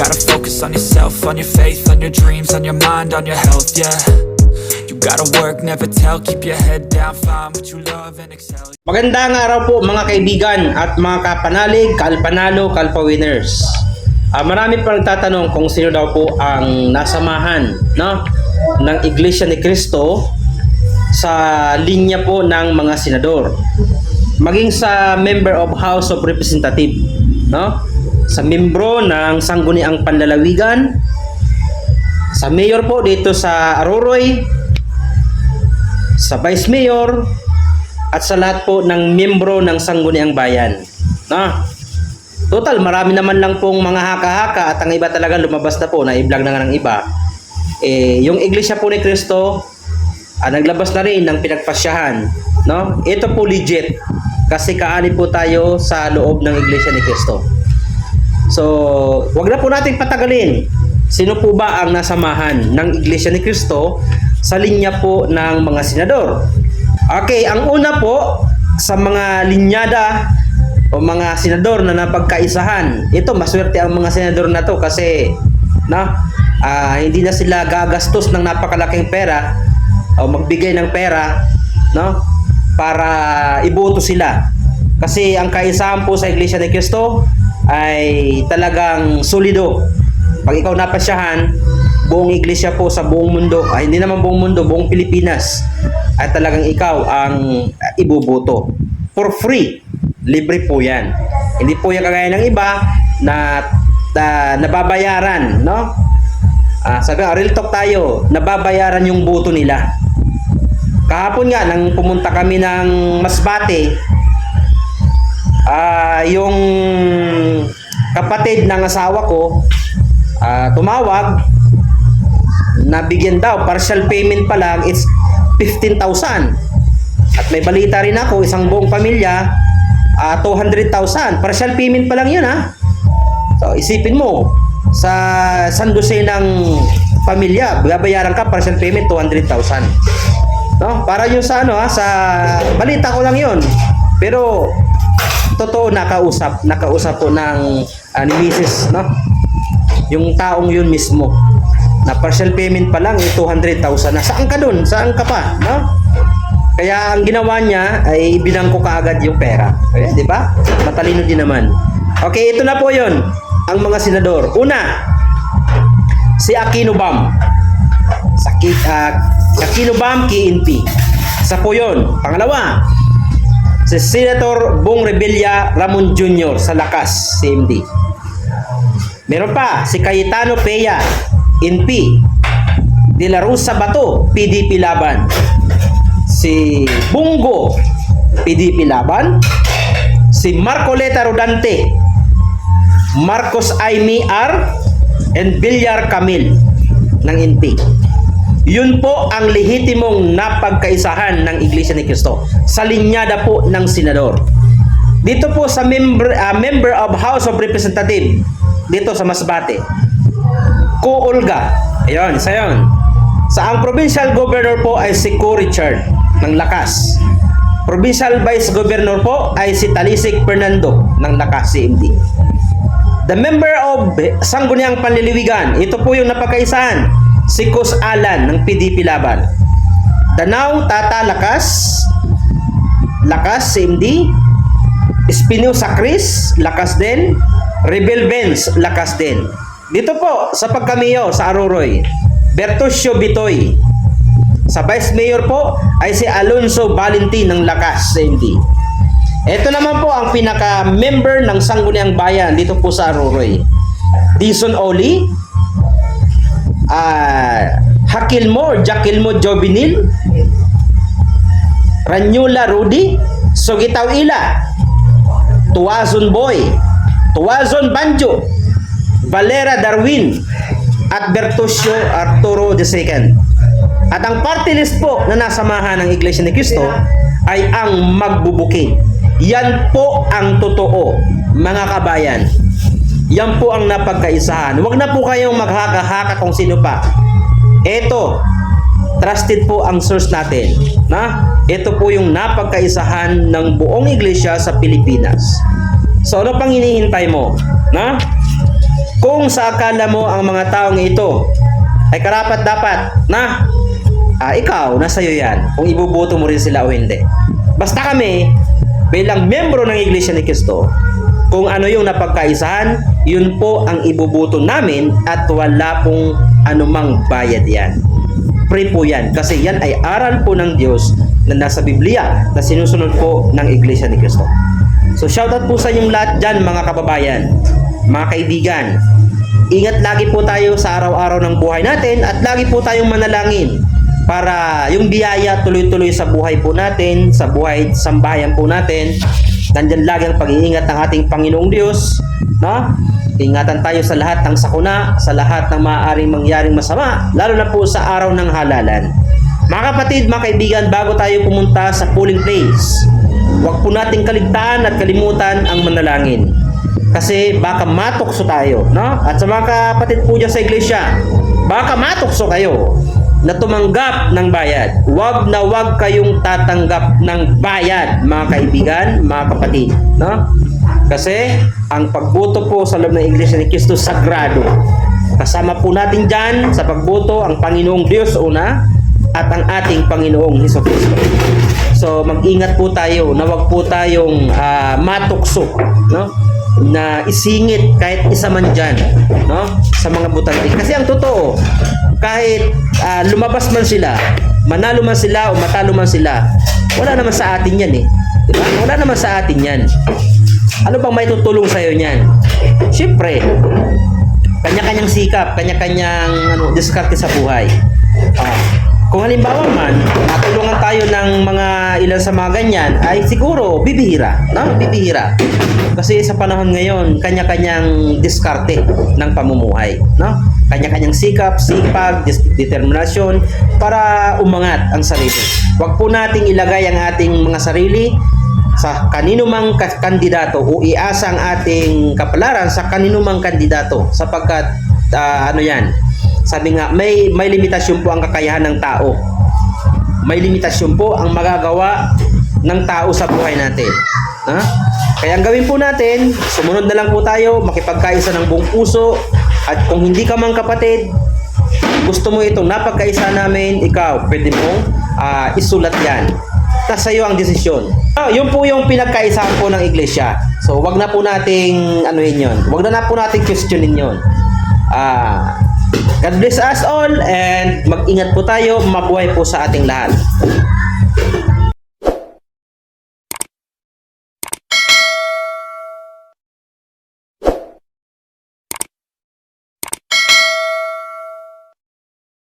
gotta focus on yourself, on your faith, on your dreams, on your mind, on your health, yeah. You gotta work, never tell, keep your head down, find what you love and excel. Magandang araw po mga kaibigan at mga kapanalig, kalpanalo, kalpa winners. Ah, marami pa nagtatanong kung sino daw po ang nasamahan no, ng Iglesia ni Cristo sa linya po ng mga senador. Maging sa member of House of Representative, no? Sa membro ng Sangguniang Panlalawigan, sa mayor po dito sa Aroroy, sa vice mayor, at sa lahat po ng miyembro ng Sangguniang Bayan. Na? Total, marami naman lang pong mga haka-haka at ang iba talaga lumabas na po, na i-vlog na nga ng iba. Eh, yung Iglesia po ni Cristo, ah, naglabas na rin ng pinagpasyahan. No? Ito po legit. Kasi kaani po tayo sa loob ng Iglesia ni Cristo. So, wag na po nating patagalin. Sino po ba ang nasamahan ng Iglesia ni Cristo sa linya po ng mga senador? Okay, ang una po sa mga linyada o mga senador na napagkaisahan. Ito, maswerte ang mga senador na to kasi na ah, hindi na sila gagastos ng napakalaking pera o magbigay ng pera no para iboto sila. Kasi ang kaisahan po sa Iglesia ni Cristo ay talagang solido. Pag ikaw napasyahan, buong iglesia po sa buong mundo, ay hindi naman buong mundo, buong Pilipinas, ay talagang ikaw ang ibuboto. For free. Libre po yan. Hindi po yan kagaya ng iba na, na nababayaran, no? Ah, sabi nga, real talk tayo, nababayaran yung boto nila. Kahapon nga, nang pumunta kami ng Masbate, ah, yung kapatid ng asawa ko, ah, tumawag, nabigyan daw, partial payment pa lang, it's 15,000. At may balita rin ako, isang buong pamilya, ah, 200,000. Partial payment pa lang yun ha. So, isipin mo, sa San ng pamilya, babayaran ka partial payment 200,000. No? Para yung sa ano ha, sa balita ko lang yun. Pero totoo nakausap, nakausap po ng uh, ni Mrs. no? Yung taong yun mismo. Na partial payment pa lang, eh, 200,000 na. Saan ka dun? Saan ka pa? No? Kaya ang ginawa niya ay ibinangko kaagad yung pera. Kaya, di ba? Matalino din naman. Okay, ito na po yon ang mga senador. Una, si Aquino Bam. Sa uh, Aquino Bam, KNP. Isa po yun. Pangalawa, si Senator Bong Revilla Ramon Jr. sa Lakas, CMD. Meron pa, si Cayetano Peya, NP. De La Rosa Bato, PDP Laban. Si Bungo, PDP Laban. Si Marcoleta Rodante, Marcos Aimee R. and Villar Camil ng NP. Yun po ang lehitimong napagkaisahan ng Iglesia ni Cristo sa linyada po ng senador. Dito po sa member, ah, member of House of Representative dito sa Masbate. Ko Olga. Ayun, isa yun. Sa ang provincial governor po ay si Ko Richard ng Lakas. Provincial Vice Governor po ay si Talisik Fernando ng Lakas CMD. The member of Sangguniang Panliliwigan, ito po yung napagkaisahan, si Cos Alan ng PDP Laban. Danau Tata Lakas, Lakas CMD, Espinosa Chris, Lakas din, Rebel Benz, Lakas din. Dito po sa pagkamiyo sa Aroroy, Bertusio Bitoy. Sa Vice Mayor po ay si Alonso Valentin ng Lakas CMD. Ito naman po ang pinaka-member ng Sangguniang Bayan dito po sa Aroroy. Dison Oli, ah Hakilmo, Jakilmo Jovinil, Ranyula Rudy, Sugitaw Ila, Tuwazon Boy, Tuwazon Banjo, Valera Darwin, at Bertusio Arturo II. At ang party list po na nasamahan ng Iglesia ni Cristo ay ang magbubukid. Yan po ang totoo, mga kabayan. Yan po ang napagkaisahan. Huwag na po kayong maghaka-haka kung sino pa. Ito, trusted po ang source natin. Na? Ito po yung napagkaisahan ng buong iglesia sa Pilipinas. So ano pang hinihintay mo? Na? Kung sa akala mo ang mga taong ito ay karapat dapat na ah, ikaw, nasa iyo yan. Kung ibubuto mo rin sila o hindi. Basta kami, bilang membro ng Iglesia ni Cristo, kung ano yung napagkaisahan, yun po ang ibubuto namin at wala pong anumang bayad yan. Free po yan kasi yan ay aral po ng Diyos na nasa Biblia na sinusunod po ng Iglesia ni Cristo. So shoutout po sa inyong lahat dyan mga kababayan, mga kaibigan. Ingat lagi po tayo sa araw-araw ng buhay natin at lagi po tayong manalangin para yung biyaya tuloy-tuloy sa buhay po natin, sa buhay sambayan po natin. Nandyan lagi ang pag-iingat ng ating Panginoong Diyos, no? Ingatan tayo sa lahat ng sakuna, sa lahat ng maaaring mangyaring masama, lalo na po sa araw ng halalan. Mga kapatid, mga kaibigan, bago tayo pumunta sa polling place, huwag po nating kaligtaan at kalimutan ang manalangin. Kasi baka matukso tayo, no? At sa mga kapatid po dyan sa iglesia, baka matukso kayo na tumanggap ng bayad. Huwag na huwag kayong tatanggap ng bayad, mga kaibigan, mga kapatid, no? Kasi ang pagboto po sa loob ng Iglesia ni Cristo sagrado. Kasama po natin dyan sa pagboto ang Panginoong Diyos una at ang ating Panginoong Heso Kristo. So mag-ingat po tayo na wag po tayong ah, matukso, no? Na isingit kahit isa man dyan, no? Sa mga butante. Kasi ang totoo, kahit ah, lumabas man sila, manalo man sila o matalo man sila, wala naman sa atin yan eh. Diba? Wala naman sa atin yan. Ano bang may tutulong sa'yo niyan? Siyempre, kanya-kanyang sikap, kanya-kanyang ano, diskarte sa buhay. Ah, kung halimbawa man, natulungan tayo ng mga ilan sa mga ganyan, ay siguro bibihira, no? Bibihira. Kasi sa panahon ngayon, kanya-kanyang diskarte ng pamumuhay, no? Kanya-kanyang sikap, sipag, determinasyon para umangat ang sarili. Huwag po nating ilagay ang ating mga sarili sa kanino mang ka- kandidato o iasa ang ating kapalaran sa kanino mang kandidato sapagkat ah, ano yan sabi nga may may limitasyon po ang kakayahan ng tao may limitasyon po ang magagawa ng tao sa buhay natin ha? Kaya ang gawin po natin sumunod na lang po tayo makipagkaisa ng buong puso at kung hindi ka mang kapatid gusto mo itong napagkaisa namin, ikaw, pwede mo ah, isulat yan. Tapos sa'yo ang desisyon. Ah, yun po yung pinagkaisahan po ng iglesia. So, wag na po nating anuhin yun. Wag na na po nating questionin yun. Ah, God bless us all and mag-ingat po tayo, mabuhay po sa ating lahat.